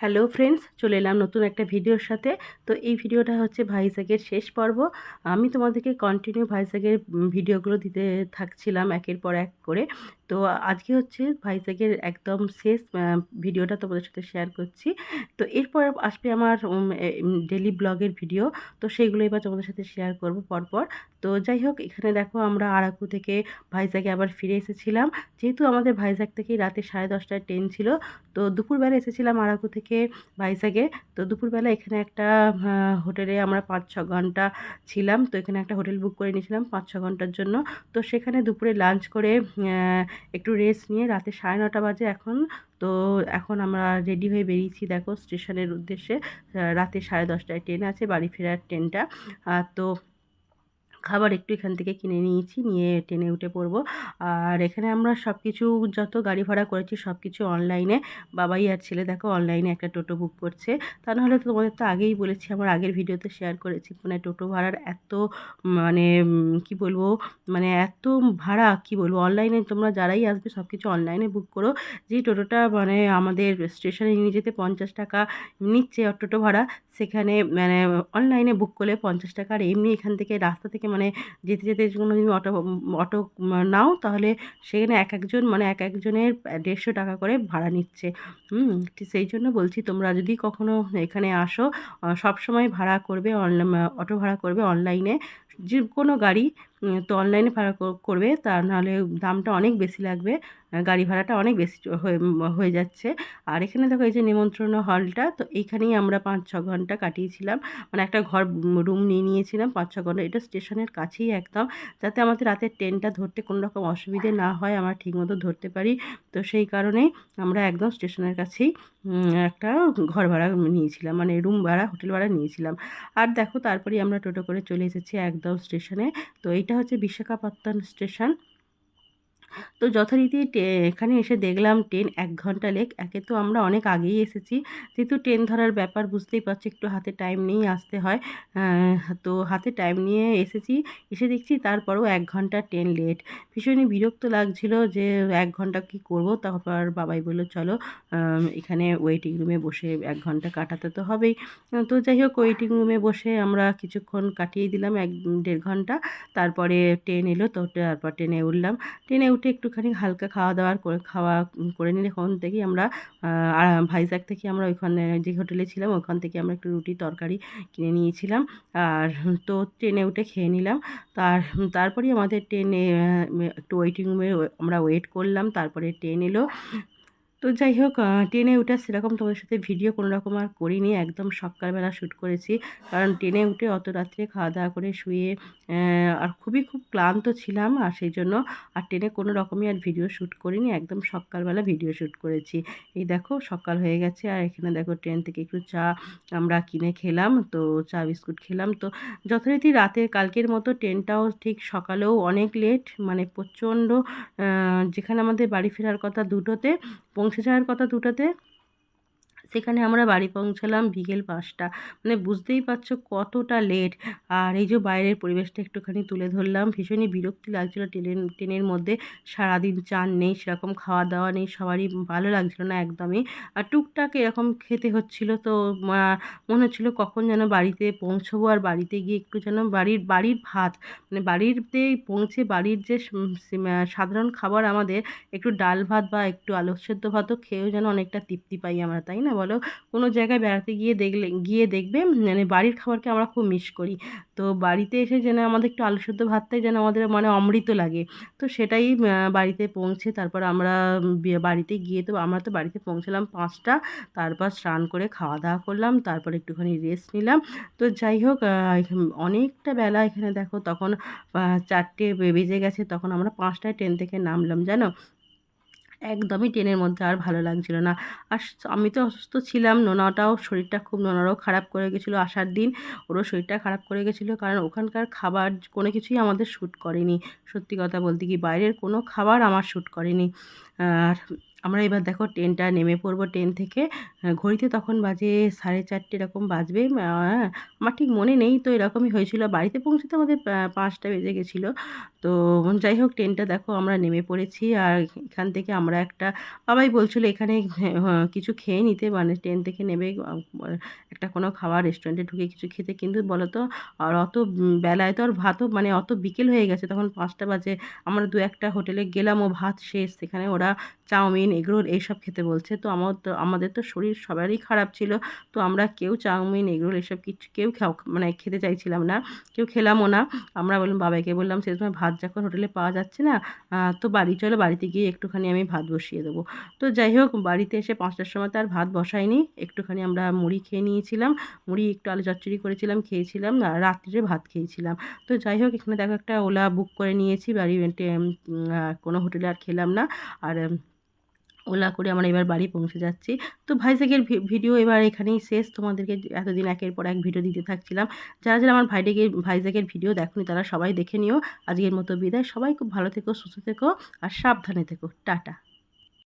Hello friends, চলে এলাম নতুন একটা ভিডিওর সাথে। তো এই ভিডিওটা হচ্ছে ভাইজাগের শেষ পর্ব। আমি তোমাদেরকে কন্টিনিউ ভাইজাগের ভিডিওগুলো দিতে থাকছিলাম একের পর এক করে। তো আজকে হচ্ছে ভাইজাগের একদম শেষ ভিডিওটা তোমাদের সাথে শেয়ার করছি। তো এরপর আসবে আমার ডেলি ব্লগের ভিডিও তো সেইগুলো এবার তোমাদের সাথে শেয়ার করব পরপর। তো যাই হোক, এখানে দেখো আমরা আরাকু থেকে ভাইজাগে আবার ফিরে এসেছিলাম। যেহেতু আমাদের ভাইজাগ থেকে রাতে সাড়ে দশটায় ট্রেন ছিল, তো দুপুরবেলা এসেছিলাম আরাকু থেকে ভাইজাগে। তো দুপুরবেলা এখানে একটা হোটেলে আমরা পাঁচ, ছ ঘণ্টা ছিলাম। তো এখানে একটা হোটেল বুক করে নিয়েছিলাম পাঁচ, ছ ঘণ্টার জন্য। তো সেখানে দুপুরে লাঞ্চ করে একটু রেস্ট নিয়ে রাতে সাড়ে নটা বাজে এখন। তো এখন আমরা রেডি হয়ে বেরিয়েছি দেখো স্টেশনের উদ্দেশ্যে। রাতে সাড়ে দশটায় ট্রেন আছে, বাড়ি ফেরার ট্রেনটা তো খাবার একটু এখান থেকে কিনে নিয়েছি, নিয়ে ট্রেনে উঠে পড়ব। আর এখানে আমরা সব কিছু যত গাড়ি ভাড়া করেছি সব কিছু অনলাইনে। বাবাই আর ছেলে দেখো অনলাইনে একটা টোটো বুক করছে। তা নাহলে তো তোমাদের তো আগেই বলেছি, আমার আগের ভিডিওতে শেয়ার করেছি। মানে টোটো ভাড়ার এত মানে কি বলব মানে এত ভাড়া, কি বলব, অনলাইনে তোমরা যারাই আসবে সব কিছু অনলাইনে বুক করো। যে টোটোটা মানে আমাদের স্টেশনে নিয়ে যেতে পঞ্চাশ টাকা নিচ্ছে টোটো ভাড়া, সেখানে মানে অনলাইনে বুক করলে পঞ্চাশ টাকা। আর এমনি এখান থেকে রাস্তা থেকে মানে যেতে যেতে কোনো যদি অটো অটো নাও তাহলে সেখানে এক একজন মানে এক একজনের দেড়শো টাকা করে ভাড়া নিচ্ছে। হুম সেই জন্য বলছি তোমরা যদি কখনো এখানে আসো সব সময় ভাড়া করবে অনলাইন, অটো ভাড়া করবে অনলাইনে। যে কোনো গাড়ি তো অনলাইনে ভাড়া করবে, তা নাহলে দামটা অনেক বেশি লাগবে গাড়ি ভাড়াটা অনেক বেশি হয়ে যাচ্ছে। আর এখানে দেখো এই যে নিমন্ত্রণ হলটা তো এইখানেই আমরা পাঁচ, ছ ঘণ্টা কাটিয়েছিলাম। মানে একটা ঘর রুম নিয়ে নিয়েছিলাম পাঁচ, ছ ঘণ্টা। এটা স্টেশনের কাছেই একদম। যাতে আমাদের রাতের ট্রেনটা ধরতে কোনো রকম অসুবিধে না হয়, আমরা ঠিকমতো ধরতে পারি। তো সেই কারণেই আমরা একদম স্টেশনের কাছেই একটা ঘর ভাড়া নিয়েছিলাম। মানে রুম ভাড়া হোটেল ভাড়া নিয়েছিলাম। আর দেখো, তারপরেই আমরা টোটো করে চলে এসেছি একদম স্টেশনে। তো এইটা হচ্ছে বিশাখাপত্তন স্টেশন। তো যথারীতি এখানে এসে দেখলাম ট্রেন এক ঘণ্টা লেক। একে তো আমরা অনেক আগেই এসেছি। যেহেতু ট্রেন ধরার ব্যাপার বুঝতেই পারছি, একটু হাতে টাইম নিয়েই আসতে হয়। তো হাতে টাইম নিয়ে এসেছি। এসে দেখছি তারপরেও এক ঘণ্টা ট্রেন লেট ভীষণই বিরক্ত লাগছিল যে, এক ঘণ্টা কি করব? তারপর বাবাই বলল, চলো এখানে ওয়েটিং রুমে বসে এক ঘণ্টা কাটাতে তো হবেই। তো যাই হোক ওয়েটিং রুমে বসে আমরা কিছুক্ষণ কাটিয়ে দিলাম, এক, দেড় ঘণ্টা। তারপরে ট্রেন এলো, তো তারপর ট্রেনে উঠলাম। ট্রেনে উঠে একটুখানি হালকা খাওয়া দাওয়ার করে, খাওয়া করে নিলে ওখান থেকেই আমরা ভাইজাগ থেকে আমরা ওইখানে যে হোটেলে ছিলাম, ওখান থেকে আমরা একটু রুটি তরকারি কিনে নিয়েছিলাম। আর তো ট্রেনে উঠে খেয়ে নিলাম। তার, তারপরেই আমাদের ট্রেনে একটু ওয়েটিং রুমে আমরা ওয়েট করলাম। তারপরে ট্রেন এলো। তো যাই হোক ট্রেনে উঠে সেরকম তোমাদের সাথে ভিডিও কোনো রকম আর করিনি। একদম সকালবেলা শ্যুট করেছি। কারণ ট্রেনে উঠে অত রাত্রে খাওয়া দাওয়া করে শুয়ে আর খুবই খুব ক্লান্ত ছিলাম। আর সেই জন্য আর ট্রেনে কোনো রকমই আর ভিডিও শ্যুট করিনি। একদম সকালবেলা ভিডিও শ্যুট করেছি। এই দেখো, সকাল হয়ে গেছে। আর এখানে দেখো, ট্রেন থেকে একটু চা আমরা কিনে খেলাম। তো চা, বিস্কুট খেলাম। তো যথারীতি রাতে, কালকের মতো ট্রেনটাও ঠিক সকালেও অনেক লেট মানে প্রচণ্ড যেখানে আমাদের বাড়ি ফেরার কথা দুটোতে, পৌঁছে যাওয়ার কথা দুটোতে। সেখানে আমরা বাড়ি পৌঁছালাম বিকেল পাঁচটা। মানে বুঝতেই পারছ কতটা লেট আর এই যে বাইরের পরিবেশটা একটুখানি তুলে ধরলাম, ভীষণই বিরক্তি লাগছিল ট্রেনের ট্রেনের মধ্যে। সারাদিন চান নেই, সেরকম খাওয়া দাওয়া নেই, সবারই ভালো লাগছিল না একদমই। আর টুকটাক এরকম খেতে হচ্ছিল, তো মনে হচ্ছিল কখন যেন বাড়িতে পৌঁছবো আর বাড়িতে গিয়ে একটু যেন বাড়ির বাড়ির ভাত মানে বাড়িতে পৌঁছে বাড়ির যে সাধারণ খাবার আমাদের, একটু ডাল ভাত বা একটু আলু সেদ্ধ ভাতও খেয়েও যেন অনেকটা তৃপ্তি পাই আমরা, তাই না বলো? কোনো জায়গায় বেড়াতে গিয়ে দেখলে, গিয়ে দেখবে মানে বাড়ির খাবারকে আমরা খুব মিস করি। তো বাড়িতে এসে যেন আমাদের একটু আলু সেদ্ধ ভাতটাই যেন আমাদের মানে অমৃত লাগে। তো সেটাই বাড়িতে পৌঁছে তারপর আমরা বাড়িতে গিয়ে তো আমরা তো বাড়িতে পৌঁছলাম পাঁচটা। তারপর স্নান করে খাওয়া দাওয়া করলাম, তারপর একটুখানি রেস্ট নিলাম। তো যাই হোক অনেকটা বেলা এখানে দেখো, তখন চারটে বেজে গেছে, তখন আমরা পাঁচটায় ট্রেন থেকে নামলাম, জানো? একদমই ট্রেনের মধ্যে আর ভালো লাগছিল না। আর আমি তো অসুস্থ ছিলাম, নোনাটাও শরীরটা খুব নোনারও খারাপ করে গেছিল আসার দিন। ওরও শরীরটা খারাপ করে গেছিল কারণ ওখানকার খাবার কোনো কিছুই আমাদের শ্যুট করেনি। সত্যি কথা বলতে কি, বাইরের কোনো খাবার আমার শ্যুট করেনি। আর আমরা এবার দেখো ট্রেনটা নেমে পড়ব ট্রেন থেকে। ঘড়িতে তখন বাজে সাড়ে চারটে এরকম বাজবে। আমার ঠিক মনে নেই, তো এরকমই হয়েছিল। বাড়িতে পৌঁছতে আমাদের পাঁচটা বেজে গেছিল। তো যাই হোক ট্রেনটা দেখো আমরা নেমে পড়েছি। আর এখান থেকে আমরা একটা, বাবাই বলছিল এখানে কিছু খেয়ে নিতে। মানে ট্রেন থেকে নেমে একটা কোনো খাবার রেস্টুরেন্টে ঢুকে কিছু খেতে। কিন্তু বলো তো আর অত বেলায় তো আর ভাতও মানে অত বিকেল হয়ে গেছে। তখন পাঁচটা বাজে, আমরা দু একটা হোটেলে গেলাম ও ভাত শেষ। সেখানে ওরা চাউমিন এগরোল এইসব খেতে বলছে। তো আমার তো আমাদের তো শরীর সবারই খারাপ ছিল। তো আমরা কেউ চাউমিন, এগরোল এসব কিছু কেউ মানে খেতে চাইছিলাম না। কেউ খেলামও না। আমরা বললাম, বাবাকে বললাম, সে সময় ভাত যখন হোটেলে পাওয়া যাচ্ছে না তো বাড়ি চলো, বাড়িতে গিয়ে একটুখানি আমি ভাত বসিয়ে দেবো। তো যাই হোক, বাড়িতে এসে পাঁচটার সময় তো আর ভাত বসাইনি একটুখানি আমরা মুড়ি খেয়ে নিয়েছিলাম। মুড়ি একটু আলু চচ্চড়ি করেছিলাম, খেয়েছিলাম, আর রাত্রিরে ভাত খেয়েছিলাম। তো যাই হোক, এখানে দেখো একটা ওলা বুক করে নিয়েছি। বাড়ি কোনো হোটেলে আর খেলাম না। আর ওলা করে আমরা এবার বাড়ি পৌঁছে যাচ্ছি। তো ভাইজাগের ভিডিও এবার এখানেই শেষ। তোমাদেরকে এতদিন একের পর এক ভিডিও দিতে থাকছিলাম। যারা যারা আমার ভাইডেকে ভাইজাগের ভিডিও দেখনি তারা সবাই দেখে নিও। আজকের মতো বিদায়। সবাই খুব ভালো থেকো, সুস্থ থেকো আর সাবধানে থেকো। টাটা।